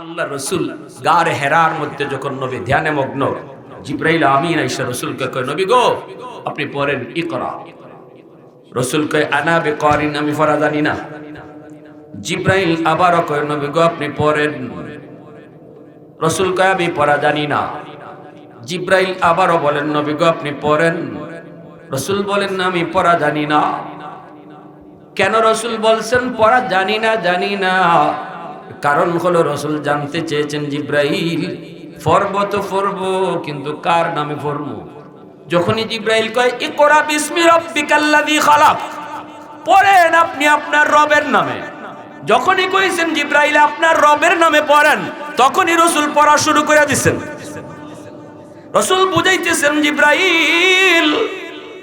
আল্লাহ রসুল গার হেরার মধ্যে যখন নবী ধ্যানে মগ্ন, জিব্রাইল আমিন আইসা রসুলকে কয়, নবী গো, আপনি পড়েন ইকরা। রসুল কয় আনা বে করিন আমি ফরা জানি না। জিব্রাইল আবারও কয়, নবী গো, আপনি পড়েন। রসুল কয়, আমি পড়া জানি না। জিব্রাইল আবারও বলেন, নবী গো, আপনি পড়েন। রসুল বলেন না আমি পড়া জানি না। কেন রসুল বলছেন, পড়া জানি না জানি না। কারণ হলো রসুল জানতে চেয়েছেন জিব্রাইল ফরব তো ফরব কিন্তু কার নামে ফরব যখনই জিব্রাইল কয়, ইকরা বিসমি রব্বিকাল্লাযী খালাক পড়েন আপনি আপনার রবের নামে। যখনই কইছেন জিব্রাইল, আপনার রবের নামে পড়েন তখনই রসুল পড়া শুরু করে দিছেন। রসুল বুঝাইতেছেন, জিব্রাইল,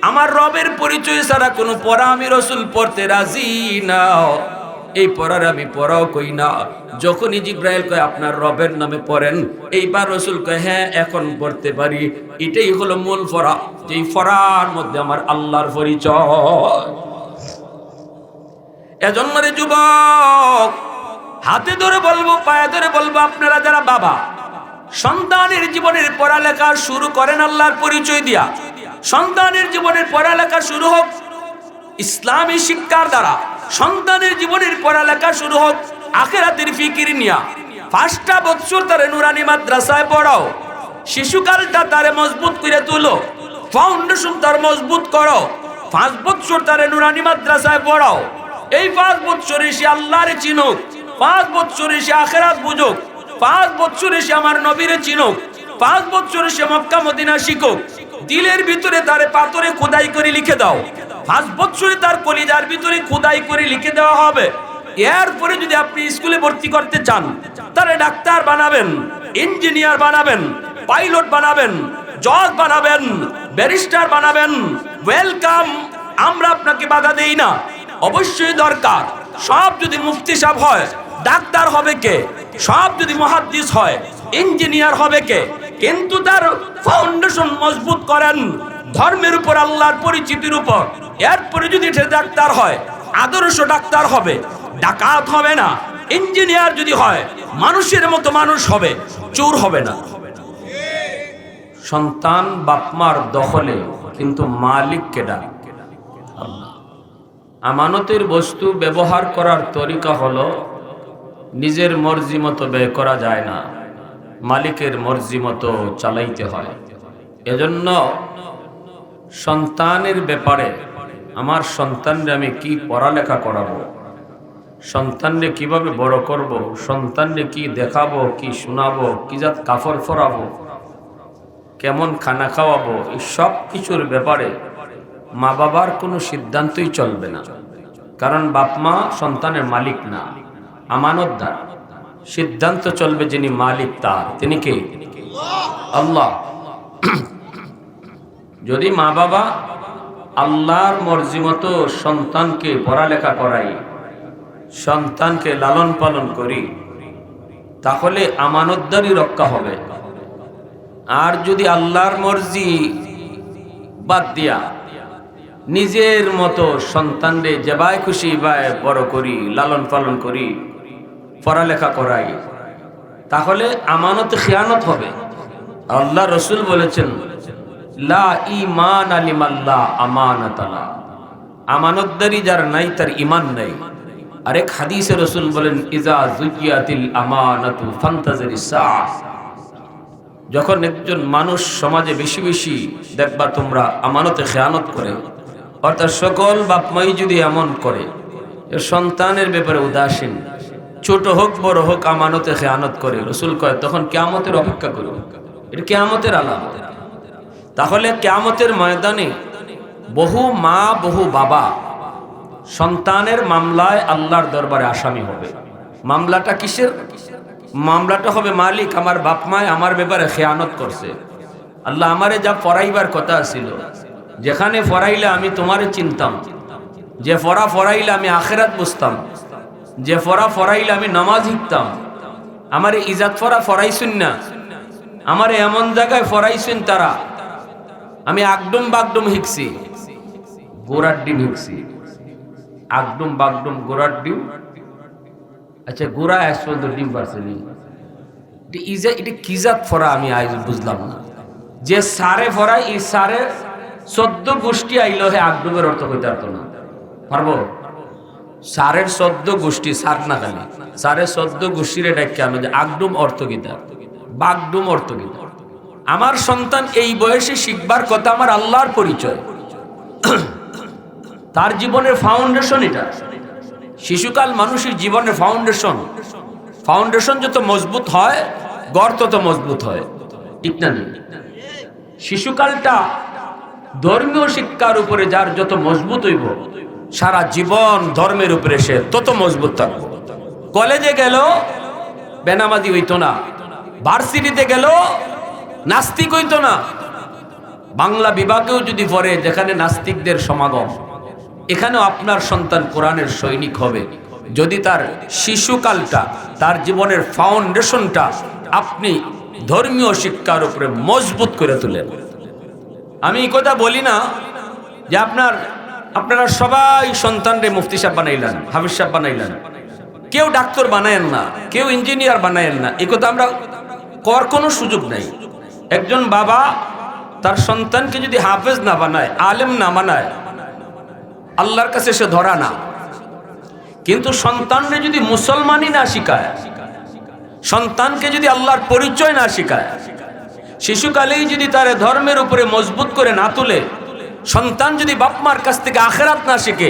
আমার রবের পরিচয় ছাড়া কোনো পড়া আমি রসুল পড়তে রাজি না। এই পড়ার আমি পড়াও কই না। যখনই জিব্রাইল কয়, আপনার রবের নামে পড়েন। এইবার রসুল কয় হ্যাঁ এখন পড়তে পারি। এটাই হলো মূল ফরা। যেই ফরার মধ্যে আমার আল্লাহর পরিচয়। এজন্য রে যুবক, হাতে ধরে বলব, পায়ে ধরে বলব, আপনারা যারা বাবা, সন্তানের জীবনের পড়ালেখা শুরু করেন আল্লাহর পরিচয় দিয়া। সন্তানের জীবনের পড়ালেখা শুরু হোক, ইসলামী শিক্ষার দ্বারা। সন্তানের জীবনের পড়ালেখা শুরু হোক, আখেরাতের ফিকির নিয়া। পাঁচটা বছর তারে নুরানি মাদ্রাসায় পড়াও। শিশুকালটা তারে মজবুত করে তুলো। ফাউন্ডেশন তার মজবুত করো। পাঁচ বছর তারে নুরানি মাদ্রাসায় পড়াও। এই পাঁচ বছর এসে আল্লাহরে চিনুক। পাঁচ বছর এসে আখেরাত বুঝুক। পাঁচ বছর এসে আমার নবীরে চিনুক। পাঁচ বছর এসে মক্কা মদিনা শিখুক। দিলের ভিতরে তারে পাথরে খোদাই করে লিখে দাও। পাঁচ বছরে তার কলিজার ভিতরে খোদাই করে লিখে দেওয়া হবে। এরপরে যদি আপনি স্কুলে ভর্তি করতে চান, তাহলে ডাক্তার বানাবেন, ইঞ্জিনিয়ার বানাবেন, পাইলট বানাবেন, জজ বানাবেন, ব্যারিস্টার বানাবেন। ওয়েলকাম, আমরা আপনাকে বাধা দেই না। অবশ্যই দরকার। সব যদি মুফতি সাহেব হয়, ডাক্তার হবে কে? সব যদি মহাদ্দিস হয়, ইঞ্জিনিয়ার হবে কে? কিন্তু তার ফাউন্ডেশন মজবুত করেন। ধর্মের উপর আল্লাহর পরিচিতির উপর। এরপরে যদি সে ডাক্তার হয়, আদর্শ ডাক্তার হবে। ডাকাত হবে না। ইঞ্জিনিয়ার যদি হয়, মানুষের মতো মানুষ হবে, চোর হবে না। সন্তান বাপমার দখলে, কিন্তু মালিক কেডা আল্লাহ। আমানতের বস্তু ব্যবহার করার তরিকা হলো, নিজের মর্জি মতো ব্যয় করা যায় না। মালিকের মর্জি মতো চালাইতে হয়। এজন্য সন্তানের ব্যাপারে আমার সন্তানরে আমি কি পড়ালেখা করাবো? সন্তানরে কীভাবে বড় করব? সন্তানরে কি দেখাবো? কি শোনাবো? কি জাত কাফর ফরাবো? কেমন খানা খাওয়াবো? এই সব কিছুর ব্যাপারে মা বাবার কোনো সিদ্ধান্তই চলবে না। কারণ বাপ মা সন্তানের মালিক না, আমানতদার। সিদ্ধান্ত চলবে যিনি মালিক তার। তিনি কে? আল্লাহ। যদি মা বাবা আল্লাহর মর্জি মতো সন্তানকে পড়ালেখা করাই, সন্তানকে লালন পালন করি, তাহলে আমানতদারি রক্ষা হবে। আর যদি আল্লাহর মর্জি বাদ দিয়া নিজের মতো সন্তানরে যেবায় খুশি বায় বড় করি, লালন পালন করি, পড়ালেখা করাই, তাহলে আমানত খেয়ানত হবে। আল্লাহ রসুল বলেছেন লা ইমান আমানতদারি যার নাই, তার ইমান নাই। রসুল বলেন, ইজা ফান্তাজারি যখন একজন মানুষ সমাজে বেশি বেশি দেখবা তোমরা আমানতে খেয়ানত করে, অর্থাৎ সকল বাপমাই যদি এমন করে সন্তানের ব্যাপারে উদাসীন, ছোট হোক, বড় হোক, আমানতে খেয়ানত করে, রসুল কয়, তখন কেয়ামতের অপেক্ষা করো। এটা কেয়ামতের আলাম তাহলে কেয়ামতের ময়দানে বহু মা, বহু বাবা সন্তানের মামলায় আল্লাহর দরবারে আসামি হবে। মামলাটা কিসের? মামলাটা হবে, মালিক আমার বাপ মায় আমার ব্যাপারে খেয়ানত করছে। আল্লাহ আমারে যা পড়াইবার কথা ছিল যেখানে ফরাইলে আমি তোমারে চিনতাম। যে ফরা ফরাইলে আমি আখেরাত বুঝতাম। যে ফরা ফরাইলে আমি নামাজ শিখতাম। আমার ইজাত ফরা ফরাইছুন না। আমার এমন জায়গায় ফরাইছুন তারা আমি আগডুম বাগডুম শিখছি গোড়ার ডিম শিখছি আগডুম বাগডুম গোড়ার ডিম। আচ্ছা গোড়া এক পর্যন্ত ডিম পারছে নি। ইজা এটা কিজাত ফরা আমি আজ বুঝলাম না। যে সারে ফরাই এই সারে চোদ্দ গোষ্ঠী আইল হে আগডুবের অর্থ কইতে পারতো না। পারব? সারের চোদ্দ গোষ্ঠী, সার না খালি। সারের চোদ্দ গোষ্ঠীর কেন যে আগডুম অর্থ গীতা বাগডুম অর্থ গীতা আমার সন্তান এই বয়সে শিখবার কথা আমার আল্লাহর পরিচয়। তার জীবনের ফাউন্ডেশন এটা। শিশুকাল মানুষের জীবনের ফাউন্ডেশন ফাউন্ডেশন যত মজবুত হয়, গড় তত মজবুত হয়। ঠিক না? শিশুকালটা ধর্মীয় শিক্ষার উপরে যার যত মজবুত হইব, সারা জীবন ধর্মের উপরে সে তত মজবুত থাকব। কলেজে গেল, বেনামাজি হইতো না। ভার্সিটিতে গেল নাস্তিক হইতো না। বাংলা বিভাগেও যদি পড়ে, যেখানে নাস্তিকদের সমাগম, এখানেও আপনার সন্তান কোরআনের সৈনিক হবে। যদি তার শিশুকালটা, তার জীবনের ফাউন্ডেশনটা আপনি ধর্মীয় শিক্ষার উপরে মজবুত করে তুলেন। আমি কথা বলি না যে আপনার, আপনারা সবাই সন্তানরে মুফতি সাহেব বানাইলেন, হাফিজ সাহেব বানাইলেন। কেউ ডাক্তার বানায়েন না, কেউ ইঞ্জিনিয়ার বানায়েন না। এই কথা আমরা কর কোনো সুযোগ নাই। একজন বাবা তার সন্তানকে যদি হাফেজ না বানায়, আলেম না বানায়, আল্লাহর কাছে সে ধরা না। কিন্তু সন্তানরে যদি মুসলমানই না শিখায়, সন্তানকে যদি আল্লাহর পরিচয় না শিখায়, শিশুকালেই যদি তার ধর্মের উপরে মজবুত করে না তুলে, সন্তান যদি বাপমার কাছ থেকে আখেরাত না শিখে,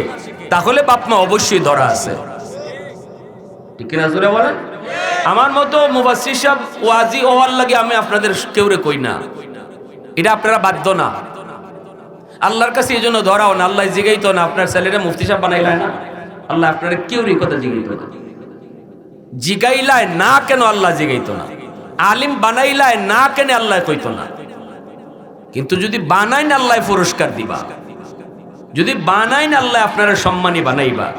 তাহলে বাপমা অবশ্যই ধরা আছে। ঠিক কিনা জোরে বলেন? আমার মতো মুবাসির সাহেব ওয়াজি ওয়ার লাগে আমি আপনাদের কেউরে কই না। এটা আপনারা বাধ্য না। আল্লাহর কাছে এই জন্য ধরাও না, আল্লাহ জিগাইতো না, আপনার ছেলেরা মুফতি সাহেব বানাইলায় না। আল্লাহ আপনারা কেউরই কথা জিগাইতো না। জিগাইলায় না কেন আল্লাহ জিগাইতো না। আলিম বানাইলায় না কেন আল্লাহ কইতো না। কিন্তু যদি বানাইন আল্লাহ পুরস্কার দিবা। যদি বানাইন আল্লাহ আপনারা সম্মানী বানাইবা।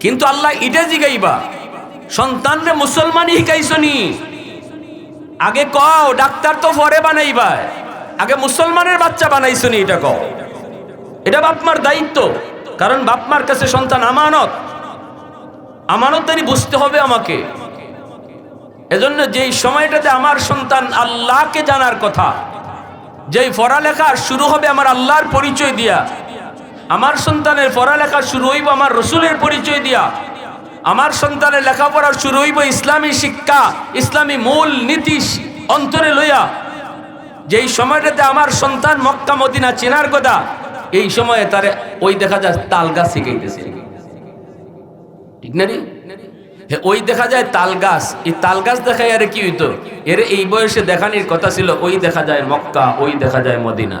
কিন্তু আল্লাহ এটা জিগাইবা সন্তানরে মুসলমানই শিকাইছনি আগে কও, ডাক্তার তো পরে বানাইবা আগে মুসলমানের বাচ্চা বানাইছনি, এটা কও। এটা বাপমার দায়িত্ব, কারণ বাপমার কাছে সন্তান আমানত। আমানত আমানতদারি বুঝতে হবে আমাকে। এজন্য যেই সময়টাতে আমার সন্তান আল্লাহকে জানার কথা, যেই পড়ালেখা শুরু হবে আমার আল্লাহর পরিচয় দিয়া, আমার সন্তানের পড়ালেখা শুরু হইব আমার রসুলের পরিচয় দিয়া আমার সন্তানের লেখাপড়া শুরু হইব ইসলামী শিক্ষা, ইসলামী মূল নীতি অন্তরে লইয়া। যেই সময়টাতে আমার সন্তান মক্কা, মদিনা চেনার কথা, এই সময়ে তারে ওই দেখা যায় তাল গাছ শিখাইতেছে। ঠিক না ওই দেখা যায় তাল গাছ এই তাল গাছ দেখায় আরে কি হইতো? এর এই বয়সে দেখানির কথা ছিল, ওই দেখা যায় মক্কা, ওই দেখা যায় মদিনা।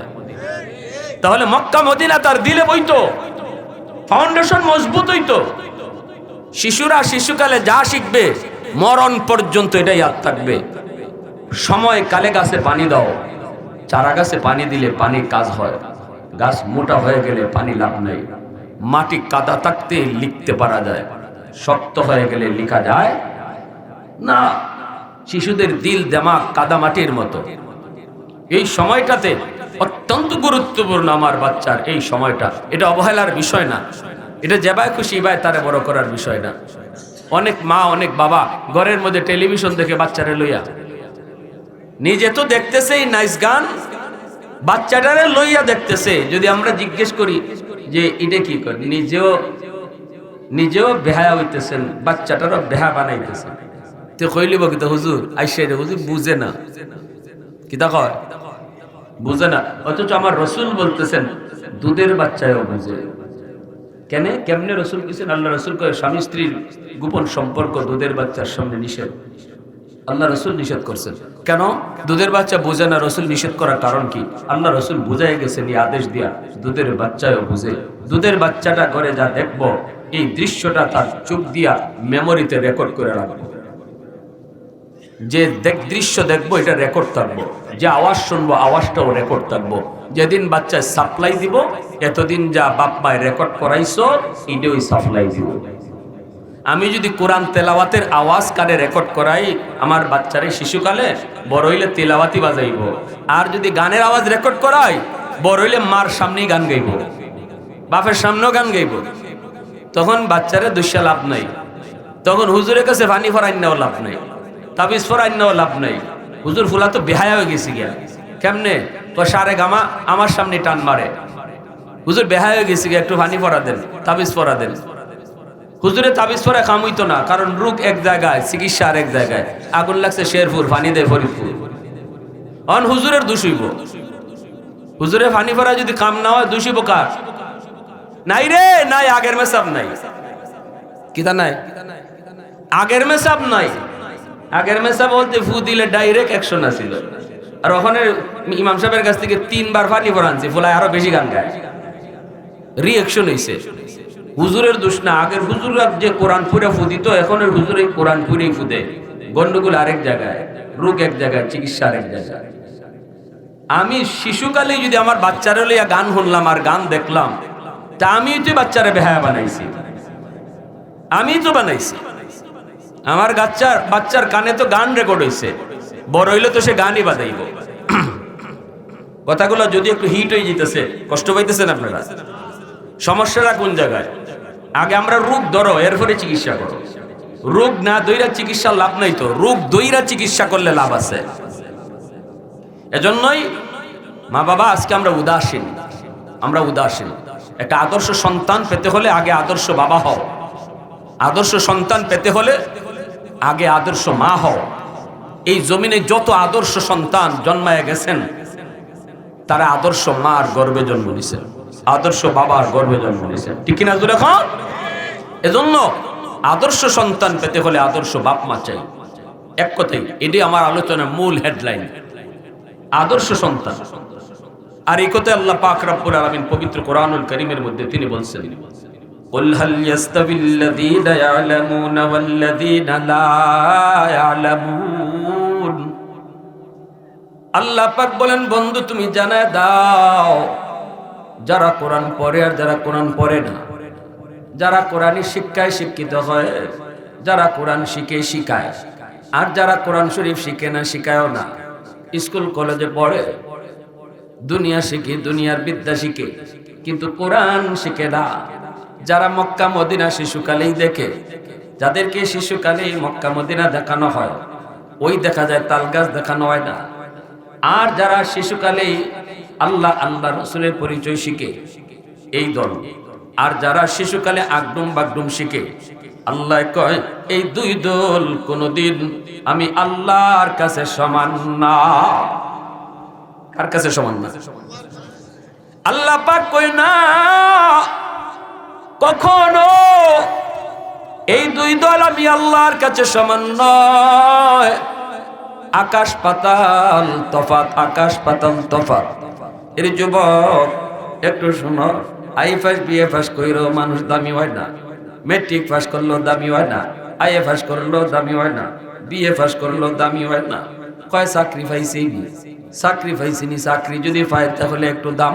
তাহলে মক্কা, মদিনা তার দিলে বইতো। ফাউন্ডেশন মজবুত হইতো। শিশুরা শিশুকালে যা শিখবে, মরণ পর্যন্ত এটাই ইয়াদ থাকবে। সময় কালে গাছে পানি দাও। চারা গাছে পানি দিলে পানি কাজ হয়। গাছ মোটা হয়ে গেলে পানি লাভ নেই। মাটি কাদা থাকতে লিখতে পারা যায়। শক্ত হয়ে গেলে লিখা যায়। না, শিশুদের দিল দেমাগ কাদা মাটির মতো। এই সময়টাতে অত্যন্ত গুরুত্বপূর্ণ আমার বাচ্চার এই সময়টা। এটা অবহেলার বিষয় না। এটা যেবায় খুশি বাই তারে বড় করার বিষয় না। অনেক মা, অনেক বাবা ঘরের মধ্যে টেলিভিশন দেখে বাচ্চারে লইয়া। নিজে তো দেখতেছেই নাইস গান, বাচ্চাটারে লইয়া দেখতেছে। যদি আমরা জিজ্ঞেস করি যে এটা কি করে, নিজেও নিজেও বেহায়া হইতেছেন, বাচ্চাটারও বেহা বানাইতেছেন তো কইলিব কি তো হুজুর, আইসে হুজুর বুঝে না। কিতা কয়? বুঝে না। অথচ আমার রসুল বলতেছেন, দুধের বাচ্চায়ও বুঝে। কেন? কেমনে রসুল কিছু আল্লাহ রসুল কয়ে, স্বামী স্ত্রীর গোপন সম্পর্ক দুধের বাচ্চার সামনে নিষেধ। আল্লাহ রসুল নিষেধ করছেন। কেন? দুধের বাচ্চা বুঝে না রসুল নিষেধ করার কারণ কি? আল্লাহ রসুল বুঝাই গেছেন, এই আদেশ দিয়া দুধের বাচ্চাও বুঝে। দুধের বাচ্চাটা করে যা দেখব, এই দৃশ্যটা তার চোখ দিয়া মেমোরিতে রেকর্ড করে রাখব। যে দেখ, দৃশ্য দেখব, এটা রেকর্ড থাকব। যে আওয়াজ শুনব, আওয়াজটাও রেকর্ড থাকব। যেদিন বাচ্চায় সাপ্লাই দিব, এতদিন যা বাপ মায় রেকর্ড করাইছো, এটাও সাপ্লাই দিব। আমি যদি কোরআন তেলাওয়াতের আওয়াজ কানে রেকর্ড করাই, আমার বাচ্চারে শিশুকালে বড় হইলে তেলাওয়াতি বাজাইব। আর যদি গানের আওয়াজ রেকর্ড করাই, বড় হইলে মার সামনেই গান গাইব। বাপের সামনেও গান গাইব। তখন বাচ্চারে দুষ্যা লাভ নাই। তখন হুজুরের কাছে পানি ফরাই নেওয়া লাভ নাই। তাবিজ ফরাই নেওয়া লাভ নাই। হুজুর ফুলা তো বেহায়া হয়ে গেছি গিয়া। কেমনে? তো সারে গামা আমার সামনে টান মারে। হুজুর বেহায়া হয়ে গেছি একটু পানি পরা দেন, তাবিজ পরা দেন। হুজুরে তাবিজ পরা কাম হইতো না, কারণ রোগ এক জায়গায়, চিকিৎসা আর এক জায়গায়। আগুন লাগছে শেরপুর, পানি দেয় ফরিদপুর। অন হুজুরের দোষইব হুজুরে পানি পরা যদি কাম না হয় দোষিব কার? নাই রে, নাই, আগের মেসাব নাই। কিতা নাই? আগের মেসাব নাই। আগের মেসাব বলতে ফু দিলে ডাইরেক্ট অ্যাকশন আসিল আর ওখানে ইমাম সাহেবের কাছ থেকে তিনবার ফানি পড়ানছি, ফুলায় আরও বেশি গান গায়। রিয়েকশন হইছে। হুজুরের দোষ না, আগের হুজুররা যে কোরআন পুরে ফুদিত এখনের হুজুর এই কোরআন পুরেই ফুদে গন্ডগোল আরেক জায়গায়, রোগ এক জায়গায়, চিকিৎসা আরেক জায়গায়। আমি শিশুকালে যদি আমার বাচ্চারা লইয়া গান শুনলাম আর গান দেখলাম, তা আমি তো বাচ্চারা বেহায়া বানাইছি। আমি তো বানাইছি। আমার বাচ্চার বাচ্চার কানে তো গান রেকর্ড হয়েছে বড় হইলে তো সে গানই বাজাইব। কথাগুলো যদি একটু হিট হয়ে যেতেছে, কষ্ট পাইতেছেন আপনারা? সমস্যাটা কোন জায়গায়? আগে আমরা রোগ ধরো, এরপরে চিকিৎসা করো। রোগ না দইরা চিকিৎসা লাভ নাই তো, রোগ দইরা চিকিৎসা করলে লাভ আছে। এজন্যই মা বাবা, আজকে আমরা উদাসীন। আমরা উদাসীন। একটা আদর্শ সন্তান পেতে হলে আগে আদর্শ বাবা হও। আদর্শ সন্তান পেতে হলে আগে আদর্শ মা হও। এই জমিনে যত আদর্শ সন্তান জন্মায় গেছেন তারা আদর্শ মার গর্বে জন্ম নিছেন আদর্শ বাবার গর্বে জন্ম নিছেন ঠিক কিনা জোরে এখন এজন্য আদর্শ সন্তান পেতে হলে আদর্শ বাপ মা চাই এক কথাই এটি আমার আলোচনার মূল হেডলাইন আদর্শ সন্তান আর এই কথা আল্লাহ পাক রব্বুল আলামিন পবিত্র কোরআনুল কারীমের মধ্যে তিনি বলছেন قل هل يستوي الذين يعلمون والذين لا يعلمون আল্লাহ পাক বলেন, বন্ধু, তুমি জানায় দাও, যারা কোরআন পড়ে আর যারা কোরআন পড়ে না। যারা কোরআনী শিক্ষায় শিক্ষিত হয়, যারা কোরআন শিখে শিখায়, আর যারা কোরআন শরীফ শিখে না, শিখায়ও না। স্কুল, কলেজে পড়ে, দুনিয়া শিখে, দুনিয়ার বিদ্যা শিখে, কিন্তু কোরআন শিখে না। যারা মক্কা, মদিনা শিশুকালেই দেখে, যাদেরকে শিশুকালেই মক্কা, মদিনা দেখানো হয়, ওই দেখা যায় তাল গাছ দেখানো হয় না। আর যারা শিশুকালেই আল্লাহ আল্লাহ রসুলের পরিচয় শিখে, এই দল। আর যারা শিশুকালে আগডুম বাগডুম শিখে, আল্লাহ কয়, এই দুই দল কোনদিন আমি আল্লাহর কাছে সমান না। কার কাছে সমান না? আল্লাহ পাক কই না, কখনো এই দুই দল আমি আল্লাহর কাছে সমান নয়। আকাশ পাতাল তফাত আকাশ পাতাল তফাত এর যুবক, একটু শোনো। আই ফাস বিএ ফাস কইরো, মানুষ দামি হয় না। মেট্রিক পাস করল, দামি হয় না। আই এ পাস করল, দামি হয় না। বিএ পাস করল, দামি হয় না। কয় চাকরি পাইছি চাকরি পাইছিনি চাকরি যদি পাই তাহলে একটু দাম?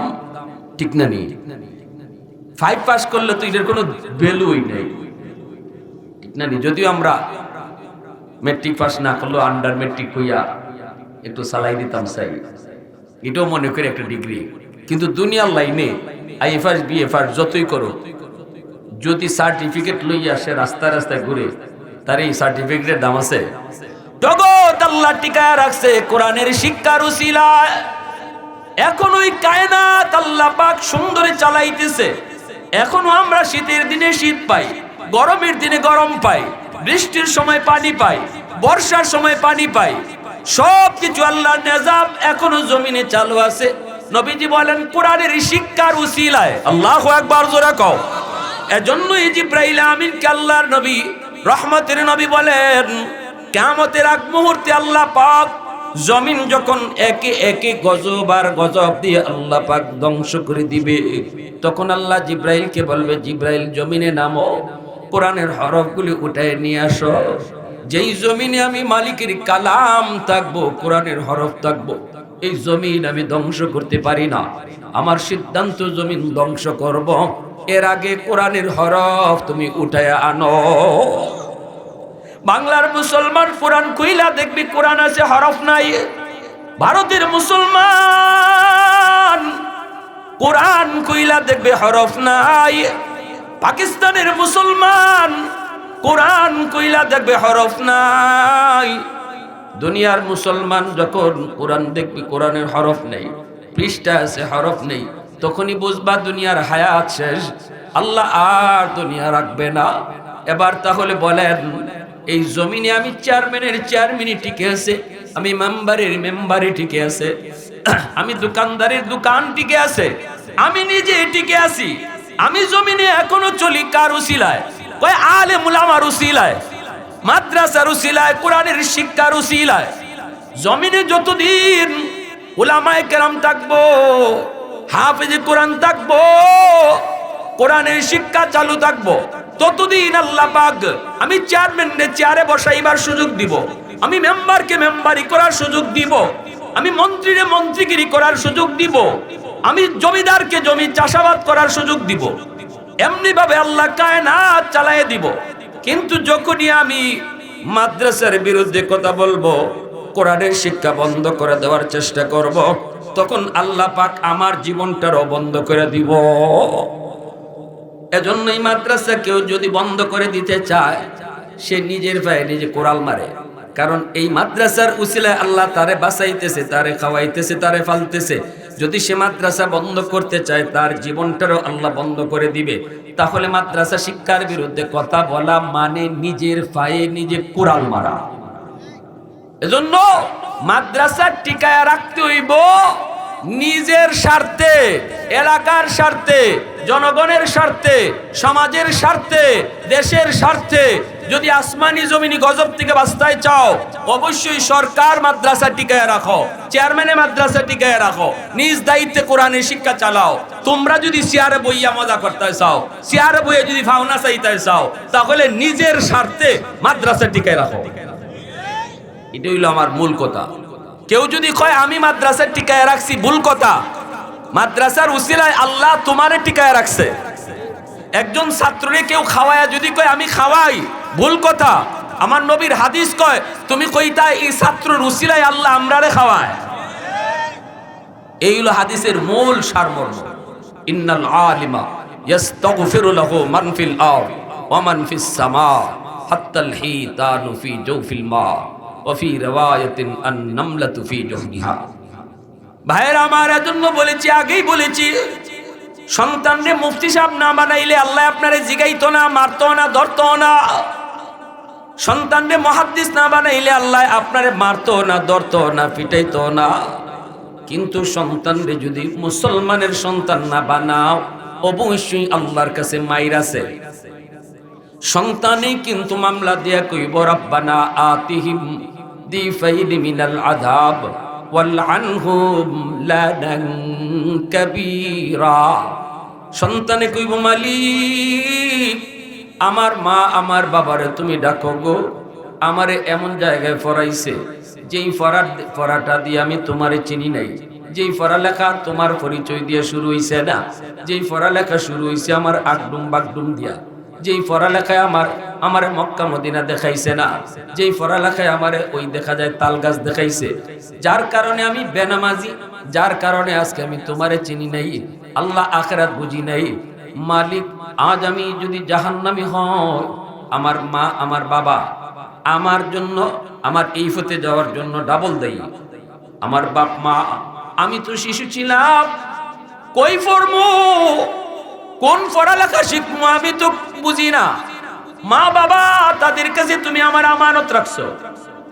ঠিক না নি? ফাইভ পাস করলে তো এটার কোনো ভ্যালুই নেই। ঠিক না নি? যদিও আমরা মেট্রিক পাস না করলেও আন্ডার মেট্রিক হইয়া একটু সালাই দিতাম চাই। এটাও মনে করি একটা ডিগ্রি কিন্তু দুনিয়ার লাইনে আইএফআস বিএফআস যতই করো যদি সার্টিফিকেট লইয়া সে রাস্তায় রাস্তায় ঘুরে, তার এই সার্টিফিকেটের দাম আছে। জগৎ আল্লাহ টিকা রাখছে কোরআনের শিক্ষার উসিলায়। এখন ওই কায়নাত আল্লাহ পাক সুন্দরে চালাইতেছে। এখনও আমরা শীতের দিনে শীত পাই, গরমের দিনে গরম পাই। বৃষ্টির সময় পানি পাই, বর্ষার সময় পানি পাই। সব কিছু আল্লাহর নিজাম এখনও জমিনে চালু আছে। নবীজি বলেন, কোরআনের শিক্ষার উসিলায়, আল্লাহ একবার জোরা কও। এজন্য এই জিব্রাইল আমিনকে আল্লাহর নবী, রহমতের নবী বলেন কেমতের আগ মুহূর্তে আল্লাহ পাক জমিন যখন একে একে গজব আর গজব দিয়ে আল্লাহ পাক ধ্বংস করে দিবে, তখন আল্লাহ জিব্রাইলকে বলবে, জিব্রাইল, জমিনে নামো। কোরআনের হরফগুলি উঠায় নিয়ে আসো। যেই জমিনে আমি মালিকের কালাম থাকব, কোরআনের হরফ থাকব, এই জমিন আমি ধ্বংস করতে পারি না। আমার সিদ্ধান্ত জমিন ধ্বংস করব। এর আগে কোরআনের হরফ তুমি উঠায় আনো। বাংলার মুসলমান কোরআন কইলা দেখবি, কোরআন আছে, হরফ নাই। ভারতের মুসলমান কোরআন কইলা দেখবে, হরফ নাই। পাকিস্তানের মুসলমান। কোরআন কইলা দেখবে হরফ নাই। দুনিয়ার মুসলমান যখন কোরআন দেখবি কোরআনের হরফ নেই, পৃষ্ঠা আছে, হরফ নেই, তখনই বুঝবা দুনিয়ার হায়াত শেষ। আল্লাহ আর দুনিয়া রাখবে না। এবার তাহলে বলেন, এই জমিনে আমি চেয়ারম্যানের চেয়ারম্যানই টিকে আছে, আমি মেম্বারের মেম্বারে টিকে আছে, আমি দোকানদারের দোকান টিকে আছে, আমি নিজে টিকে আছি। আমি জমিনে এখনও চলি কার উসিলায়? কয় আলে মুলামার উসিলায়, মাদ্রাসার উসিলায়, কোরআনের শিক্ষার উসিলায়। জমিনে যতদিন উলামায়ে কেরাম থাকব, হাফেজে কোরআন থাকব, কোরআনের শিক্ষা চালু থাকব, ততদিন আল্লাহ পাক আমি চেয়ারম্যানকে চেয়ারে বসাইবার সুযোগ দিব। আমি মেম্বারকে মেম্বারি করার সুযোগ দিব। আমি মন্ত্রীরে মন্ত্রীগিরি করার সুযোগ দিব। আমি জমিদারকে জমি চাষাবাদ করার সুযোগ দিব। এমনি ভাবে আল্লাহ কায়নাত চালায় দিব। কিন্তু যখনই আমি মাদ্রাসার বিরুদ্ধে কথা বলব, কোরআনের শিক্ষা বন্ধ করে দেওয়ার চেষ্টা করব, তখন আল্লাহ পাক আমার জীবনটারও বন্ধ করে দিব। এজন্যই মাদ্রাসা কেউ যদি বন্ধ করে দিতে চায়, সে নিজের পায়ে নিজে কোরাল মারে। কারণ এই মাদ্রাসার উসিলায় আল্লাহ তারে বাঁচাইতেছে, তারে খাওয়াইতেছে, তারে ফালতেছে। যদি সে মাদ্রাসা বন্ধ করতে চায়, তার জীবনটারও আল্লাহ বন্ধ করে দিবে। তাহলে মাদ্রাসা শিক্ষার বিরুদ্ধে কথা বলা মানে নিজের পায়ে নিজে কোরাল মারা। এজন্য মাদ্রাসা টিকায় রাখতে হইব। নিজের স্বার্থে, এলাকার স্বার্থে, জনগণের স্বার্থে, সমাজের স্বার্থে, দেশের স্বার্থে যদি আসমানি জমিনি গজব থেকে বাঁচতে চাও, অবশ্যই সরকার মাদ্রাসা টিকায় রাখো, চেয়ারম্যানে মাদ্রাসা টিকায় রাখো, নিজ দায়িত্বে কোরআনের শিক্ষা চালাও। তোমরা যদি চেয়ারে বইয়া মজা করতে চাও চেয়ারে বইয়ে যদি ভাওনা চাইতে চাও, তাহলে নিজের স্বার্থে মাদ্রাসা টিকায় রাখো। এটা হইল আমার মূল কথা। কেউ যদি কয়, আমি মাদ্রাসার টিকায় রাখছি, ভুল কথা। মাদ্রাসার উসিলায় আল্লাহ তোমারে টিকায় রাখছে। একজন ছাত্ররে কেউ খাওয়ায় যদি কয়, আমি খাওয়াই, ভুল কথা। আমার নবীর হাদিস কয়, তুমি কইতা এই ছাত্র উসিলায় আল্লাহ আমরারে খাওয়ায়। এই হলো হাদিসের মূল সারমর্ম। ইন্নাল আলিমা ইয়াস্তাগফিরু লাহু মান ফিল আরদ ওয়া মান ফিস সামা হাত্তাল হিতানু ফি জawfil মা ওয়া ফি রিওয়ায়াতিন আন নামলাতু ফি জুহনিহা ভাইয়ের, আমার এজন্য বলেছি, আগেই বলেছি, সন্তানরে মুফতি সাহেব না বানাইলে আল্লাহ আপনারে জিগাইতো না, মারতো না, ধরতো না। সন্তানরে মহাদ্দিস না বানাইলে আল্লাহ আপনারে মারতো না, ধরতো না, পিটাইতো না। কিন্তু সন্তানরে যদি মুসলমানের সন্তান না বানাও, অবশ্যই আল্লাহর কাছে মাইর আছে। সন্তানই কিন্তু মামলা দিয়া কইব, রব্বানা আতিহিম দিফাইনি মিনাল আযাব ওয়ালআনহুম লানান কাবীরা সন্তানে কইব, মালিক, আমার মা আমার বাবারে তুমি ডাকো গো, আমারে এমন জায়গায় ফরাইছে, যেই ফরার ফরাটা দিয়ে আমি তোমারে চিনি নাই। যেই পড়ালেখা তোমার পরিচয় দিয়ে শুরু হইছে না, যেই পড়ালেখা শুরু হইছে আমার আগডুম বাগডুম দিয়া। যেই পড়ালেখায় আমার আমার মক্কা মদিনা দেখাইছে না, যেই পড়ালেখায় আমার ওই দেখা যায় তাল গাছ দেখাইছে, যার কারণে আমি বেনামাজি, যার কারণে আজকে আমি তোমারে চিনি নাই, আল্লাহ আখরাত বুঝি নাই, মালিক, আজ আমি যদি জাহান্নামি হয় আমার মা, আমার বাবা, আমার জন্য, আমার এই ফতে যাওয়ার জন্য ডাবল দেই আমার বাপ মা, আমি তো শিশু ছিলাম, কই ফরমু? কোন পড়ালেখা শিখব আমি তো বুঝি না। মা বাবা, তাদের কাছে তুমি আমার আমানত রাখছো।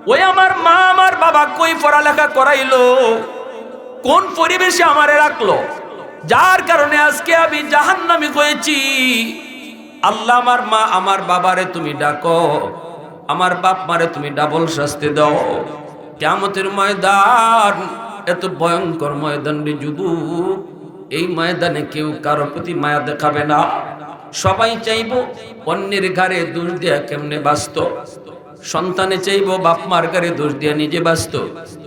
ওই আমার মা, আমার বাবা কই পড়ালেখা করাইলো? কোন পরিবেশে আমারে রাখল? যার কারণে আজকে আমি জাহান্নামি হয়েছি। আল্লাহ আমার মা, আমার বাবারে তুমি ডাকো। আমার বাপ মারে তুমি ডাবল শাস্তি দাও। কেমতের ময়দান, এত ভয়ঙ্কর ময়দান রে যুবক এই ময়দানে কেউ কারও প্রতি মায়া দেখাবে না। সবাই চাইব অন্যের ঘরে দোষ দেয়া কেমনে বাঁচত? সন্তানে চাইব বাপ মার গারে দোষ দিয়ে নিজে বাঁচত?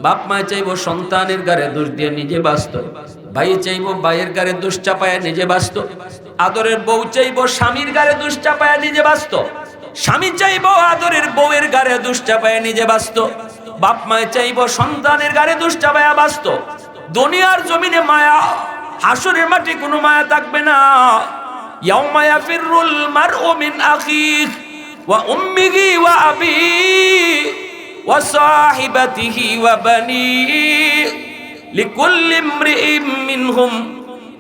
বাপ মা চাইব সন্তানের গারে দোষ দিয়ে নিজে বাঁচত? ভাই চাইব ভাইয়ের গারে দোষ চাপায়া নিজে বাঁচত? আদরের বউ চাইব স্বামীর গারে দোষ চাপায়া নিজে বাঁচত? স্বামী চাইব আদরের বউয়ের গারে দোষ চাপায়া নিজে বাঁচত? বাপ মায় চাইব সন্তানের গারে দোষ চাপায়া বাঁচত? দুনিয়ার জমিনে মায়া হাসুরের মাটি কোনো মায়া থাকবে না। ইয়াউমা ইয়াফিরুল মারউ মিন আখিহ ওয়া উম্মিহি ওয়া আবি ওয়া সাহিবাতিহি ওয়া বানি লিকুল্লি ইমরিইম মিনহুম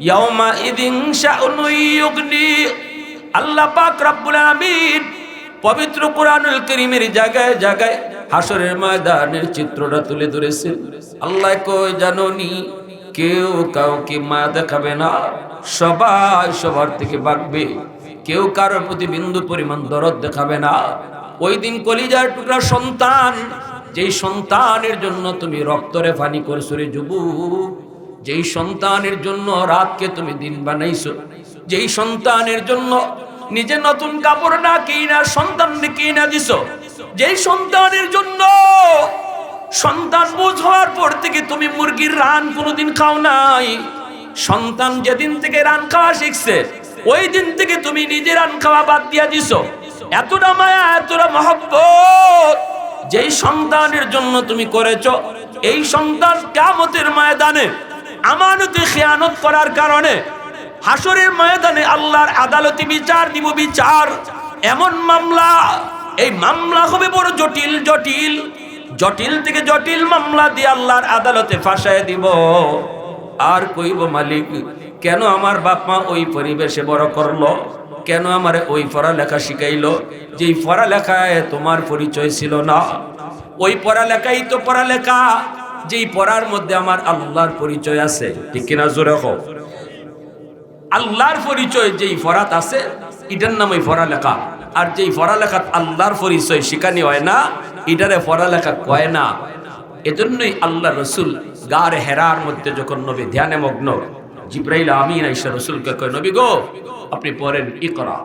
ইয়াউমা ইদিন শাউনু ইউগনি। আল্লাহ পাক রব্বুল আমিন পবিত্র কোরআনুল করিমের জায়গায় জায়গায় হাসরের ময়দানের চিত্রটা তুলে ধরেছে আল্লাহ কয়, জাননী কেউ কাউকে মায়া দেখাবে না, সবাই সবার থেকে বাঁকবে। কেউ কারোর প্রতি বিন্দু পরিমাণ দরদ দেখাবে না। ওই দিন কলিজার টুকরা সন্তান, যেই সন্তানের জন্য তুমি রক্তরে ফানি করছ রে যুবু, যেই সন্তানের জন্য রাতকে তুমি দিন বানাইছো, যেই সন্তানের জন্য নিজে নতুন কাপড় না কিনা, সন্তানকে কিনা দিছ, যেই সন্তানের জন্য সন্তান বোঝ হওয়ার পর থেকে তুমি মুরগির রান কোনোদিন খাও নাই। সন্তান যেদিন থেকে রান খাওয়া শিখছে, ওই দিন থেকে তুমি নিজে রান খাওয়া বাদ দিয়া দিছ। এতটা মায়া, এতটা মহব্বত যেই সন্তানের জন্য তুমি করেছ, এই সন্তান কামতের ময়দানে, আমানতে খেয়ানত করার কারণে হাসরের ময়দানে আল্লাহর আদালতে বিচার দিব বিচার। এমন মামলা, এই মামলা হবে বড় জটিল জটিল। জটিল থেকে জটিল মামলা দিয়ে আল্লাহর আদালতে ফাঁসায় দিব। আর কইব, মালিক, কেন আমার বাপ মা ওই পরিবেশে বড় করল? কেন আমার ওই পড়ালেখা শিখাইলো? যেই পড়ালেখায় তোমার পরিচয় ছিল না, ওই পড়ালেখাই তো পড়ালেখা। যেই পড়ার মধ্যে আমার আল্লাহর পরিচয় আছে, ঠিক কিনা জোরে হোক আল্লাহর পরিচয় যেই ফরাত আছে, এটার নাম ওই পড়ালেখা। আর যেই পড়ালেখা আল্লাহর পরিচয় শিখানি হয় না এটারে পড়ালেখা কয় না? এজন্যই আল্লাহ রসুল গার হেরার মধ্যে যখন নবী ধ্যানে মগ্ন, জিব্রাইল আমিন আইসা রসুলকে কয়, নবী গো, আপনি পড়েন ই করা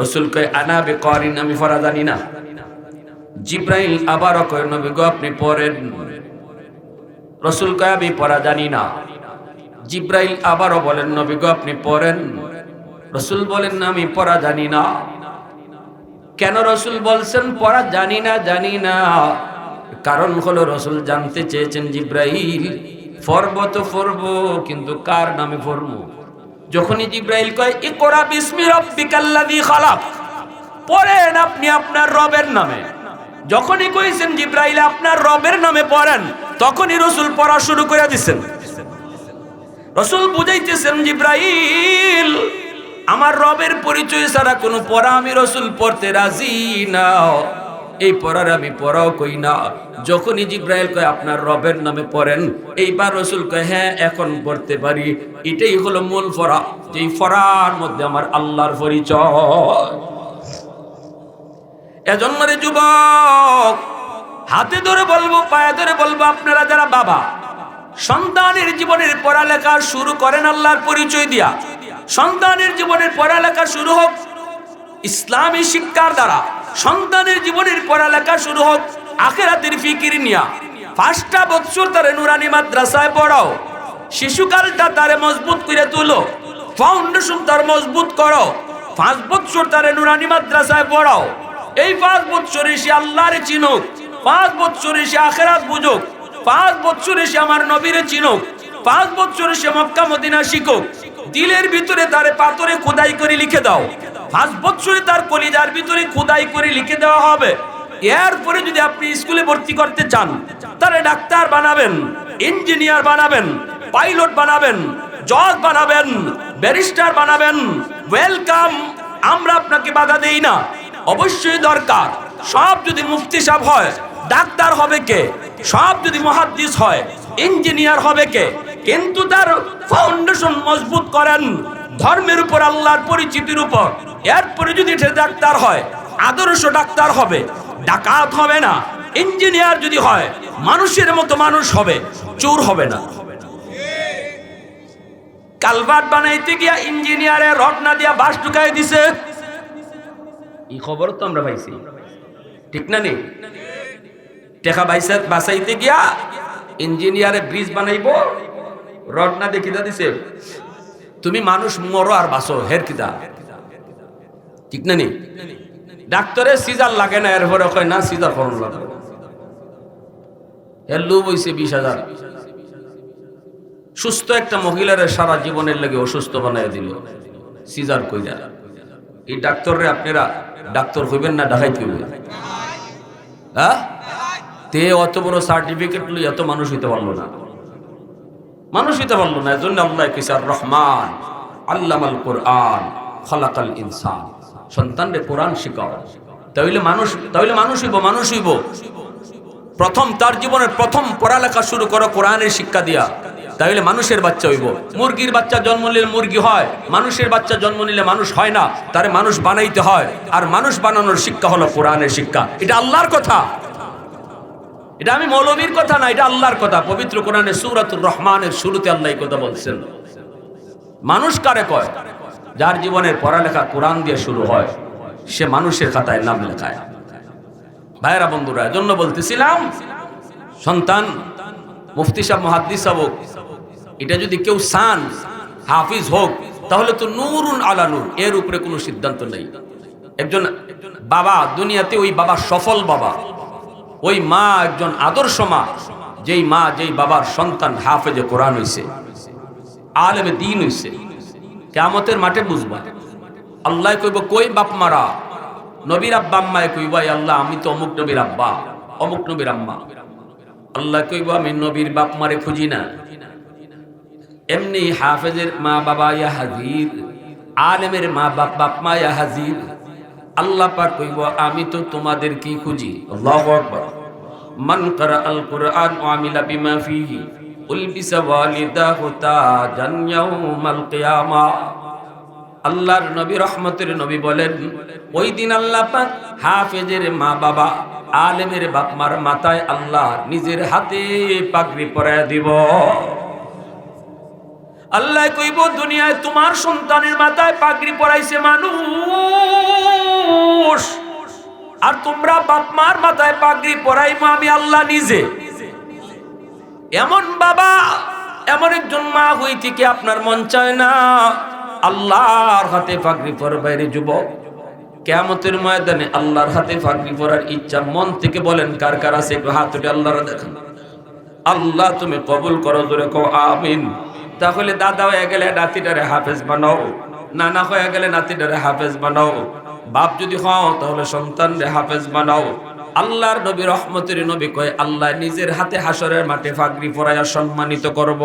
রসুল কয়, আনা বে করিন আমি পড়া জানি না। জিব্রাইল আবারও কয়, নবী গো, আপনি পড়েন। রসুল কয়, আমি পড়া জানি না। জিব্রাইল আবারও বলেন, নবী গো, আপনি পড়েন। রসুল বলেন না আমি পড়া জানি না। কেন রসুল বলছেন, পড়া জানি না জানি না। কারণ হলো রসুল জানতে চেয়েছেন জিব্রাইল, ফরব তো ফরব, কিন্তু কার নামে ফরব? যখনই জিব্রাইল কয়, ইকরা বিসমি রব্বিকাল্লাযী খালাক পড়েন আপনি আপনার রবের নামে। যখনই কইছেন জিব্রাইল, আপনার রবের নামে পড়েন তখনই রসুল পড়া শুরু করে দিছেন। রসুল বুঝাইতেছেন জিব্রাইল আমার রবের পরিচয় ছাড়া কোনো পড়া আমি রসুল পড়তে রাজি না। এই পড়ার আমি পড়াও কই না। যখনই জিব্রাইল কয়, আপনার রবের নামে পড়েন। এইবার রসুল কয় হ্যাঁ এখন পড়তে পারি। এটাই হলো মূল ফরা। যেই ফরার মধ্যে আমার আল্লাহর পরিচয়। এজন্য রে যুবক, হাতে ধরে বলব, পায়ে ধরে বলব, আপনারা যারা বাবা, সন্তানের জীবনের পড়ালেখা শুরু করেন আল্লাহর পরিচয় দিয়া। সন্তানের জীবনের পড়ালেখা শুরু হোক ইসলামী শিক্ষার দ্বারা। সন্তানের জীবনের পড়ালেখা শুরু হোক, আখেরাতের ফিকির নিয়া। পাঁচটা বৎসর তারে নুরানি মাদ্রাসায় পড়াও। শিশুকালটা তারে মজবুত করে তুলো। ফাউন্ডেশন তার মজবুত করো। পাঁচ বৎসর তারে নুরানি মাদ্রাসায় পড়াও। এই পাঁচ বৎসর এসে আল্লাহরে চিনুক। পাঁচ বৎসর এসে আখেরাত বুঝুক। পাঁচ বছর এসে আমার নবীরে চিনুক। পাঁচ বছর এসে মক্কা মদিনা শিখুক। দিলের ভিতরে তারে পাথরে খোদাই করে লিখে দাও। পাঁচ বছরে তার কলিজার ভিতরে খোদাই করে লিখে দেওয়া হবে। এরপরে যদি আপনি স্কুলে ভর্তি করতে চান, তাহলে ডাক্তার বানাবেন, ইঞ্জিনিয়ার বানাবেন, পাইলট বানাবেন, জজ বানাবেন, ব্যারিস্টার বানাবেন। ওয়েলকাম, আমরা আপনাকে বাধা দেই না। অবশ্যই দরকার। সব যদি মুফতি সাহেব হয় ডাক্তার হবে কে? সব যদি মহাদ্দিস হয়, ইঞ্জিনিয়ার হবে কে? কিন্তু তার ফাউন্ডেশন মজবুত করেন। ধর্মের উপর, আল্লাহর পরিচিতির উপর। এরপরে যদি সে ডাক্তার হয়, আদর্শ ডাক্তার হবে। ডাকাত হবে না। ইঞ্জিনিয়ার যদি হয়, মানুষের মতো মানুষ হবে। চোর হবে না। কালভার্ট বানাইতে গিয়া ইঞ্জিনিয়ারে রড না দিয়া বাস ঢুকাই দিছে। এই খবর তো আমরা পাইছি। ঠিক না নেই টেকা বাইসা বাসাইতে গিয়া ইঞ্জিনিয়ারে ব্রিজ বানাইব। রড না দেখিতা দিছে? তুমি মানুষ মরো আর বাসো হের কিতা? ঠিক না নি? ডাক্তারে সিজার লাগে না, এরপরে কয়, না, সিজার করুন লাগবে এর লোভ হইছে বিশ হাজার। সুস্থ একটা মহিলার সারা জীবনের লাগে অসুস্থ বানাই দিল। সিজার কইরা। এই ডাক্তাররে আপনারা, ডাক্তার হইবেন না, ডাকাইতে হইবেন। হ্যাঁ? তে অত বড় সার্টিফিকেট লই এত মানুষ হইতে পারল না। মানুষ হইতে পারল না, এজন্য আল্লাহ কিসার রহমান আল্লামাল কোরআন, খলাকাল ইনসান। সন্তানরে কোরআন শিখাও। তাইলে মানুষ তাইলে মানুষ হইব মানুষ হইব। প্রথম, তার জীবনের প্রথম পড়ালেখা শুরু করো কোরআনের শিক্ষা দিয়া। তাইলে মানুষের বাচ্চা হইব। মুরগির বাচ্চা জন্ম নিলে মুরগি হয়, মানুষের বাচ্চা জন্ম নিলে মানুষ হয় না, তারে মানুষ বানাইতে হয়। আর মানুষ বানানোর শিক্ষা হলো কোরআনের শিক্ষা। এটা আল্লাহর কথা। এটা আমি মৌলবীর কথা না, এটা আল্লাহর কথা। পবিত্র কোরআনে সুরাতুর রহমানের শুরুতে আল্লাহ কথা বলছেন। মানুষ কারে কয়? যার জীবনের পড়ালেখা কোরআন দিয়ে শুরু হয়, সে মানুষের খাতায় নাম লেখায়। ভাইয়েরা, বন্ধুরা জন্য বলতেছিলাম, সন্তান, মুফতি সাহেব, মহাদ্দিস হোক, এটা যদি কেউ সান হাফিজ হোক, তাহলে তো নুরুন আলা নূর, এর উপরে কোনো সিদ্ধান্ত নেই। একজন বাবা, দুনিয়াতে ওই বাবা সফল বাবা। ওই মা একজন আদর্শ মা, যেই মা, যেই বাবার সন্তান হাফেজে কোরআন হইছে, আলেমে দিন হইছে। কেমতের মাঠে বুঝবা, আল্লাহ কইব, কই বাপ মারা? নবীর আব্বা আম্মায় কইব "এই আল্লাহ, আমি তো অমুক নবীর আব্বা, অমুক নবীর আম্মা। আল্লাহ কইব, আমি নবীর বাপ মারে খুঁজি না। এমনি হাফেজের মা বাবা ইয়া হাজির, আলেমের মা বাপ বাপ মা ইয়া হাজির। আল্লাহ পাক কইব, আমি তো তোমাদের কি খুঁজি? আল্লাহু আকবার। মান করা আল কুরআন ওয়া আমিলা বিমা ফিহি, উলবিসা ওয়ালিদাহু তাজান ইয়াউমাল কিয়ামা। আল্লাহর নবী রহমতের নবী বলেন, ওই দিন আল্লাহ পাক হাফেজের মা বাবা আলেমের বাপ মার মাথায় আল্লাহ নিজের হাতে পাগড়ি পরায় দিব। আল্লাহ কইব, দুনিয়ায় তোমার সন্তানের মাথায় পাগড়ি পরাইছে মানুষ। আর তোমরা বাপ মার মাথায় পাগড়ি পরাইবো আমি আল্লাহ নিজে। এমন বাবা, এমন একজন মা হই থেকে আপনার মন চায় না? আল্লাহর হাতে পাগড়ি পর বাইরে যুবক। কেমতের ময়দানে আল্লাহর হাতে পাগড়ি পরার ইচ্ছা মন থেকে বলেন, কার কার আছে? একটু উঠে আল্লাহর দেখেন। আল্লাহ তুমি কবুল করো, জোরে কো আমিন। তাহলে দাদা হয়ে গেলে নাতিটারে হাফেজ বানাও, নানা হয়ে গেলে নাতিটারে হাফেজ বানাও। বাপ যদি হও, তাহলে সন্তান রে হাফেজ বানাও। আল্লাহর নবী রহমতের নবী কয়, আল্লাহ নিজের হাতে হাসরের মাঠে ফাগরি পরাইয়া সম্মানিত করব।